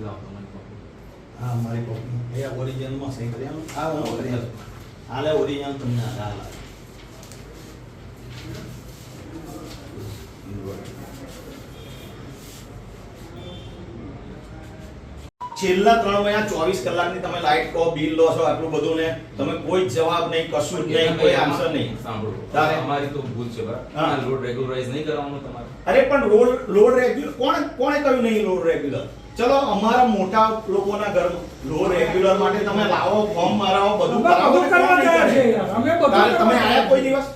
લાવ તમારી કોપી હા મારી કોપી એ ઓરિજિનલમાં સહી કરી આમ આ ઓરિજિનલ આલે ઓરિજિનલ તમને આ આ છેલ્લા ત્રણ મહિના ચોવીસ કલાકની તમે લાઈટ કો બિલ લો છો આટલું બધું ને તમે કોઈ જવાબ નહીં કશું જ નહીં કોઈ આન્સર નહીં. સાંભળો. તારે અમારી તો ભૂલ છે બરાબર. લોડ રેગ્યુલરાઇઝ નહીં કરવાનું તમારે. અરે પણ રોડ લોડ રેગ્યુલર કોણે કોણે કહ્યું નહીં લોડ રેગ્યુલર ચલો અમારા મોટા લોકોના ઘર લો રેગ્યુલર માટે તમે લાવો ફોર્મ મારાવો બધું કરાવો કરવા ગયા છે અમે બધું તમે આયા કોઈ દિવસ?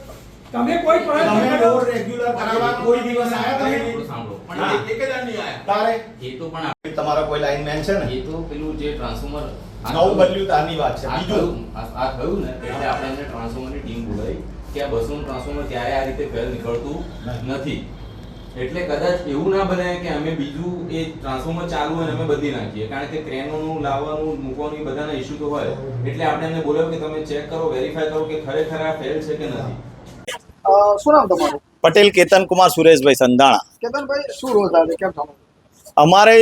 તમે કોઈ પણ તમે લો રેગ્યુલર કરાવવા કોઈ દિવસ આયા તમે? સાંભળો. પણ એક જ નહીં આયા. તારે? એ તો પણ તમારો કોઈ લાઈનમેન છે ને? એ તો પેલું જે ટ્રાન્સફોર્મર નવું બદલ્યું તારની વાત છે. આ બીજું? આ- થયું ને એટલે આપણે એને ટ્રાન્સફોર્મરની ટીમ બોલાવી. કે આ બસનું ટ્રાન્સફોર્મર ક્યારે આ રીતે ફેલ નીકળતું નથી. એટલે કદાચ એવું ના બને કે અમે બીજું એ ટ્રાન્સફોર્મર ચાલુ હોય અમે બદલી નાખીએ. કારણ કે ક્રેનોનું લાવવાનું મૂકવાનું એ બધાના ઇશ્યુ તો હોય. એટલે આપણે એને બોલાવ્યું કે તમે ચેક કરો વેરીફાઈ કરો કે ખરેખર આ ફેલ છે કે નથી. શું નામ તમારું? પટેલ કેતન કુમાર સુરેશભાઈ સંધાણા. કેતનભાઈ શું રોજ આવે? કેમ અમારે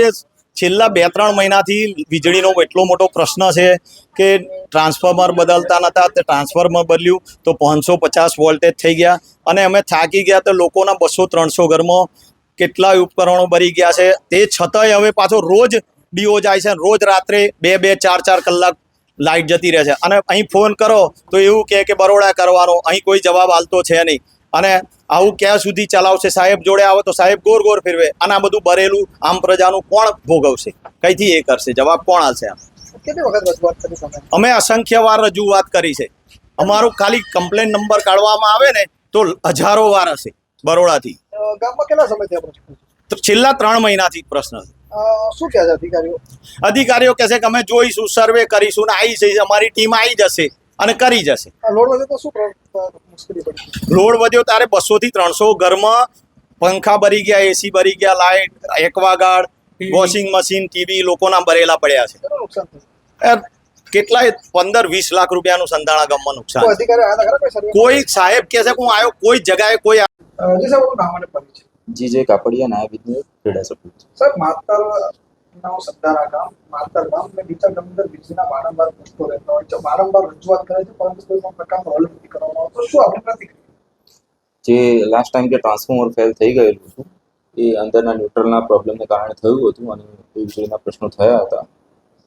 છેલ્લા બે ત્રણ મહિનાથી વીજળીનો એટલો મોટો પ્રશ્ન છે કે ટ્રાન્સફોર્મર બદલતા નહોતા તે ટ્રાન્સફોર્મર બદલ્યું તો પાંચસો પચાસ વોલ્ટેજ થઈ ગયા અને અમે થાકી ગયા તો લોકોના બસો ત્રણસો ઘરમાં કેટલાય ઉપકરણો બરી ગયા છે. તે છતાંય હવે પાછો રોજ ડીઓ જાય છે રોજ રાત્રે બે બે ચાર ચાર કલાક લાઇટ જતી રહે છે. અને અહીં ફોન કરો તો એવું કહે કે બરોડા કરવાનો, અહીં કોઈ જવાબ હાલતો છે નહીં. અને આવું ક્યાં સુધી ચલાવશે? સાહેબ જોડે આવે તો સાહેબ ગોર ગોર ફેરવે. અને આ બધું ભરેલું આમ પ્રજાનું કોણ ભોગવશે? કઈથી એ કરશે? જવાબ કોણ આવશે આમ? અમે અસંખ્ય વાર રજૂઆત કરી છે. અમારું ખાલી કમ્પ્લેન નંબર કાઢવામાં આવે ને તો હજારો વાર હશે બરોડાથી. છે? છેલ્લા ત્રણ મહિનાથી પ્રશ્ન છે. શું કહે છે અધિકારીઓ? અધિકારીઓ કહેશે કે અમે જોઈશું સર્વે કરીશું ને આવી જશે અમારી ટીમ આવી જશે. અને કરી જશે. લોડ વધે તો શું પ્ર- અ, મુશ્કેલી પડી? લોડ વધ્યો ત્યારે બસો થી ત્રણસો ઘરમાં પંખા ભરી ગયા એસી ભરી ગયા light Aquaguard washing machine TV લોકોના ભરેલા પડ્યા છે. કેટલાય પંદર વીસ લાખ રૂપિયાનું સંતાણા ગામમાં નુકસાન કોઈ સાહેબ કે છે કે હું આવ્યો કોઈ જગાએ કોઈ અ, જી સાહેબ આપણું નામ અને પરિચય જી જે કાપડિયા નાયબ ક્રીડા સાહેબ માતર નામ સંધારા ગામ, માતર ગામ અને બીજા અંદર વીજળીના વારંવાર પ્રશ્નો રહેતા હોય છે. વારંવાર રજૂઆત કરે છે, પરંતુ કોઈ પણ પ્રકારનો હલ નથી કરવામાં આવતો શું આપણે પ્રતિક્રિયા? જે લાસ્ટ ટાઈમ કે ટ્રાન્સફોર્મર ફેલ થઈ ગયેલું હતું, એ અંદરના ન્યુટ્રલના પ્રોબ્લેમને કારણે થયું હતું અને એ વીજળીના પ્રશ્નો થયા હતા.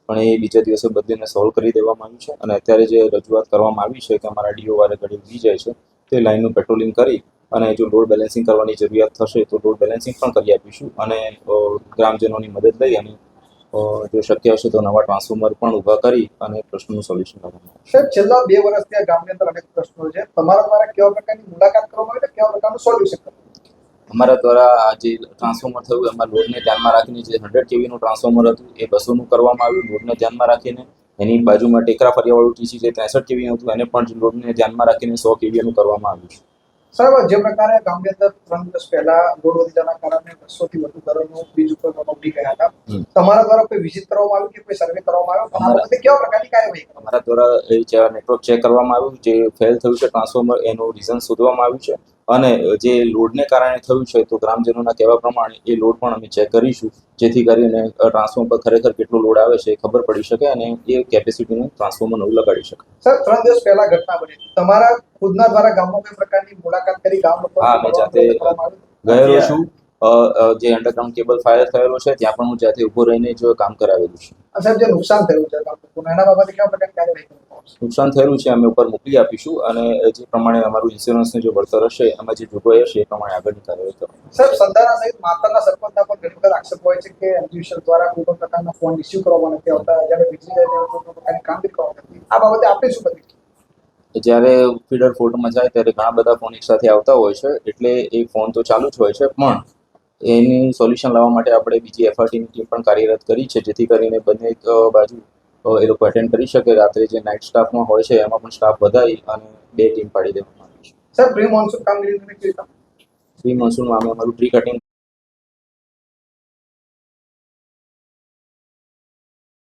પણ એ બીજા દિવસે બદલીને સોલ્વ કરી દેવામાં આવ્યું છે અને અત્યારે જે રજૂઆત કરવામાં આવી છે કે અમારા ડીઓ વારે ઘડી ઉગી જાય છે, તે લાઇનનું પેટ્રોલિંગ કરી અને જો લોડ બેલેન્સિંગ કરવાની જરૂરિયાત થશે તો લોડ બેલેન્સિંગ પણ કરી આપીશું. અને ગ્રામજનોની મદદ લઈ અને જો શક્ય હશે તો નવા ટ્રાન્સફોર્મર પણ ઊભા કરી અને પ્રશ્નનું સોલ્યુશન કરવામાં આવશે સાહેબ છેલ્લા બે વર્ષથી આ ગામની અંદર અનેક પ્રશ્નો છે. તમારા દ્વારા કેવા પ્રકારની મુલાકાત કરવામાં આવે કેવા પ્રકારનું સોલ્યુશન અમારા દ્વારા આ જે ટ્રાન્સફોર્મર થયું એમાં લોડને ધ્યાનમાં રાખીને જે હંડ્રેડ કેવીનું ટ્રાન્સફોર્મર હતું એ બસોનું કરવામાં આવ્યું. લોડને ધ્યાનમાં રાખીને એની બાજુમાં ટેકરા ફરિયાવાળું ટીસી જે ત્રેસઠ કેવી હતું એને પણ લોડને ધ્યાનમાં રાખીને સો કેવીનું કરવામાં આવ્યું છે. સાહેબ જે પ્રકારે ગામની અંદર ત્રણ દિવસ પહેલા લોડ વધી જવાના કારણે બસોથી વધુ ઘરોનું બીજું કોઈ ઉમટી ગયા હતા. તમારા દ્વારા કોઈ વિઝિટ કરવામાં આવ્યું કે કોઈ સર્વે કરવામાં આવ્યો? તમારા વખતે કેવા પ્રકારની કાર્યવાહી અમારા દ્વારા નેટવર્ક ચેક કરવામાં આવ્યું જે ફેલ થયું છે ટ્રાન્સફોર્મર એનું રીઝન શોધવામાં આવ્યું છે. અને જે લોડને કારણે થયું છે તો ગ્રામજનોના કહેવા પ્રમાણે એ લોડ પણ અમે ચેક કરીશું. જેથી કરીને ટ્રાન્સફોર્મર પર ખરેખર કેટલો લોડ આવે છે એ ખબર પડી શકે અને એ કેપેસિટીનું ટ્રાન્સફોર્મર નવું લગાડી શકે. સર ત્રણ દિવસ પહેલા ઘટના બની તમારા ખુદના દ્વારા ગામમાં કોઈ પ્રકારની મુલાકાત કરી? ગામ લોકો હા, મેં જાતે, ગયેલો છું. જે અંડરગ્રાઉન્ડ કેબલ ફાયર થયેલો છે ત્યાં પણ હું જાતે ઊભો રહીને જ કામ કરાવેલું છે. સાહેબ જે નુકસાન થયું છે લોકોને એના બાબતે કેવા પ્રકારની કાર્યવાહી નુકસાન થયેલું છે અમે ઉપર મોકલી આપીશું અને જે પ્રમાણે અમારું ઇન્સ્યોરન્સનું જે વળતર હશે એમાં જે જોગવાઈ હશે એ પ્રમાણે આગળની કાર્યવાહી કરવામાં સર સંધારા સહિત માતાના સરપંચના પણ ઘણી વખત આક્ષેપ હોય છે કે એમજીવીસેલ દ્વારા કોઈ પણ પ્રકારના ફોન ઇસ્યુ કરવામાં નથી આવતા જ્યારે વીજળી જાય ત્યારે પ્રકારની કામગીરી કરવામાં નથી આ બાબતે આપણે શું પ્રતિક્રિયા? જ્યારે ફીડર ફોર્ટમાં જાય ત્યારે ઘણા બધા ફોન એકસાથે આવતા હોય છે એટલે એ ફોન તો ચાલુ જ હોય છે પણ એની સોલ્યુશન લાવવા માટે આપણે બીજી એફઆરટીની ટીમ પણ કાર્યરત કરી છે જેથી કરીને બંને બાજુ એ લોકો એટેન્ડ કરી શકે. રાત્રે જે નાઇટ સ્ટાફમાં હોય છે એમાં પણ સ્ટાફ વધારી અને બે ટીમ પાડી દેવામાં આવી છે. સર પ્રી મોન્સૂન કામગીરી પ્રી મોન્સૂનમાં અમે અમારું ટ્રી કટિંગ